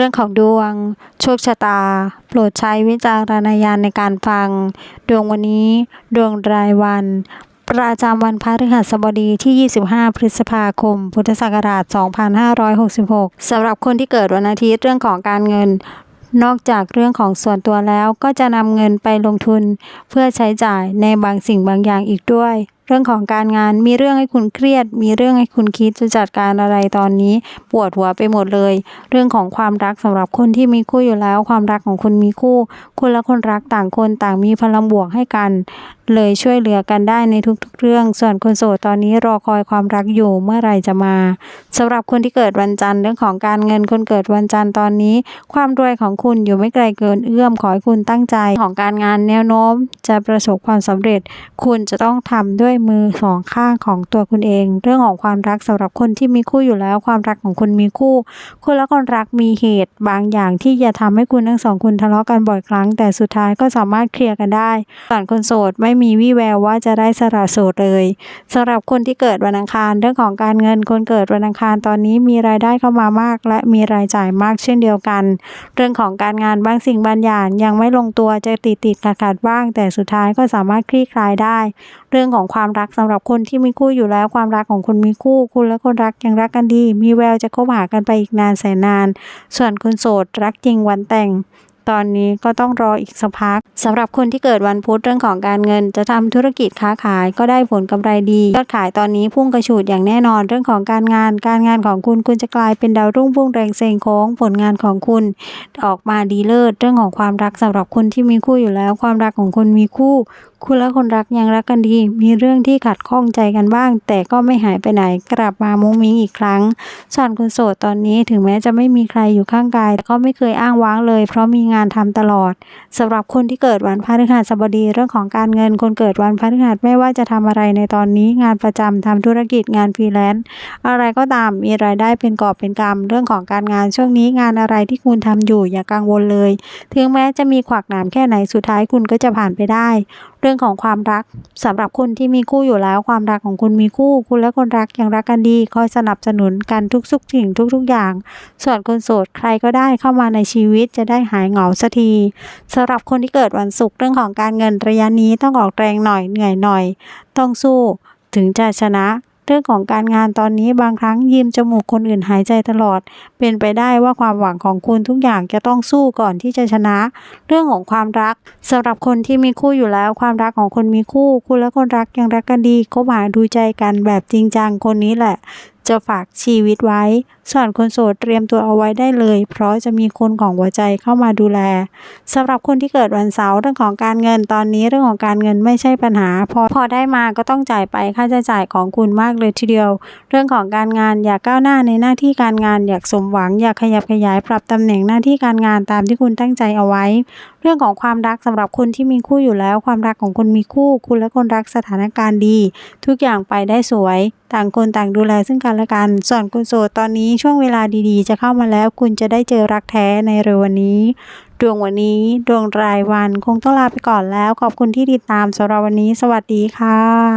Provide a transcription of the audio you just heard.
รื่องของดวง โชคชะตา โปรดใช้วิจารณญาณในการฟัง ดวงวันนี้ ดวงรายวัน ประจำวันพฤหัสบดีที่ 25 พฤษภาคม พุทธศักราช 2566 สำหรับคนที่เกิดวันอาทิตย์เรื่องของการเงิน นอกจากเรื่องของส่วนตัวแล้วก็จะนำเงินไปลงทุน เพื่อใช้จ่ายในบางสิ่งบางอย่างอีกด้วย เรื่องของการงานมีเรื่องให้คุณเครียด มีเรื่องให้คุณคิดจะจัดการอะไรตอนนี้ ปวดหัวไปหมดเลย เรื่องของความรักสำหรับคนที่มีคู่อยู่แล้ว ความรักของคุณมีคู่ คุณและคนรักต่างคนต่างมีพลังบวกให้กัน เลยช่วยเหลือกันได้ในทุกๆ เรื่อง ส่วนคนโสดตอนนี้รอคอยความรักอยู่เมื่อไหร่จะมาสำหรับคนที่เกิดวันจันทร์เรื่องของการเงินคนเกิดวันจันทร์ตอนนี้ ความรวยของคุณอยู่ไม่ไกลเกินเอื้อมขอให้คุณตั้งใจของการงานแนวโน้ม จะประสบความสำเร็จ คุณจะต้องทำด้วยมือสองข้างของตัวคุณเอง เรื่องของความรักสำหรับคนที่มีคู่อยู่แล้ว ความรักของคุณมีคู่คุณและคนรักมีเหตุบางอย่างที่จะทำให้คุณทั้งสองคนทะเลาะกันบ่อยครั้ง แต่สุดท้ายก็สามารถเคลียร์กันได้ส่วนคนโสดไม่มีวี่แววว่าจะได้สละโสดเลยสำหรับคนที่เกิดวันอังคาร เรื่องของการเงินคนเกิดวันอังคารตอนนี้มีรายได้เข้ามามาก และมีรายจ่ายมากเช่นเดียวกัน เรื่องของการงานบางสิ่งบางอย่างยังไม่ลงตัวจะติดติดขัดขัดบ้าง แต่สุดท้ายก็สามารถคลี่คลายได้ เรื่องของความรักสำหรับคนที่มีคู่อยู่แล้วความรักของคุณมีคู่ คุณและคนรักยังรักกันดี มีแววจะคบหากันไปอีกนานแสนนาน ส่วนคนโสดรักจริงวันแต่ง ตอนนี้ก็ต้องรออีกสักพักสำหรับคนที่เกิดวันพุธเรื่องของการเงิน จะทำธุรกิจค้าขายก็ได้ผลกำไรดียอดขายตอนนี้พุ่งกระฉูดอย่างแน่นอนเรื่องของการงาน การงานของคุณคุณจะกลายเป็นดาวรุ่งพุ่งแรงเซงโค้งผลงานของคุณ ออกมาดีเลิศเรื่องของความรักสำหรับคนที่มีคู่อยู่แล้ว ความรักของคุณมีคู่ คุณและคนรักยังรักกันดี มีเรื่องที่ขัดข้องใจกันบ้าง แต่ก็ไม่หายไปไหนกลับมามุ้งมิ้งอีกครั้งส่วนคนโสดตอนนี้ถึงแม้จะไม่มีใครอยู่ข้างกาย แต่ก็ไม่เคยอ้างว้างเลย เพราะมีงานทำตลอดสำหรับคนที่เกิดวันพฤหัสบดีเรื่องของการเงิน คนเกิดวันพฤหัสไม่ว่าจะทำอะไรในตอนนี้งานประจำทำธุรกิจงานฟรีแลนซ์อะไรก็ตามมีรายได้เป็นกอบเป็นกำเรื่องของการงานช่วงนี้งานอะไรที่คุณทำอยู่อย่ากังวลเลย ถึงแม้จะมีขวากหนามแค่ไหนสุดท้ายคุณก็จะผ่านไปได้ เรื่องของความรักสำหรับคนที่มีคู่อยู่แล้ว ความรักของคุณมีคู่ คุณและคนรักยังรักกันดี คอยสนับสนุนกันทุกสุกสิ่งทุก ๆ อย่าง ส่วนคนโสดใครก็ได้เข้ามาในชีวิตจะได้หายเหงาสักทีสำหรับคนที่เกิดวันศุกร์เรื่องของการเงินระยะนี้ต้องออกแรงหน่อยเหนื่อยหน่อย ต้องสู้ถึงจะชนะ เรื่องของการงานตอนนี้บางครั้งยืมจมูกคนอื่นหายใจตลอด เป็นไปได้ว่าความหวังของคุณทุกอย่างจะต้องสู้ก่อนที่จะชนะ เรื่องของความรักสำหรับคนที่มีคู่อยู่แล้ว ความรักของคนมีคู่ คุณและคนรักยังรักกันดีคบหาดูใจกันแบบจริงจังคนนี้แหละ จะฝากชีวิตไว้ ส่วนคนโสดเตรียมตัวเอาไว้ได้เลย เพราะจะมีคนของหัวใจเข้ามาดูแลสำหรับคนที่เกิดวันเสาร์เรื่องของการเงินตอนนี้เรื่องของการเงินไม่ใช่ปัญหา พอพอได้มาก็ต้องจ่ายไปค่าใช้จ่ายของคุณมากเลยทีเดียว เรื่องของการงานอยากก้าวหน้าในหน้าที่การงานอยากสมหวัง อยากขยับขยายปรับตำแหน่งหน้าที่การงานตามที่คุณตั้งใจเอาไว้เรื่องของความรักสำหรับคนที่มีคู่อยู่แล้ว ความรักของคนมีคู่ คุณและคนรักสถานการณ์ดี ทุกอย่างไปได้สวย ต่างคนต่างดูแลซึ่งกันและกัน ส่วนคุณโสดตอนนี้ช่วงเวลาดีๆ จะเข้ามาแล้ว คุณจะได้เจอรักแท้ในเร็ววันนี้ ดวงวันนี้ ดวงรายวันคงต้องลาไปก่อนแล้ว ขอบคุณที่ติดตามสำหรับวันนี้ สวัสดีค่ะ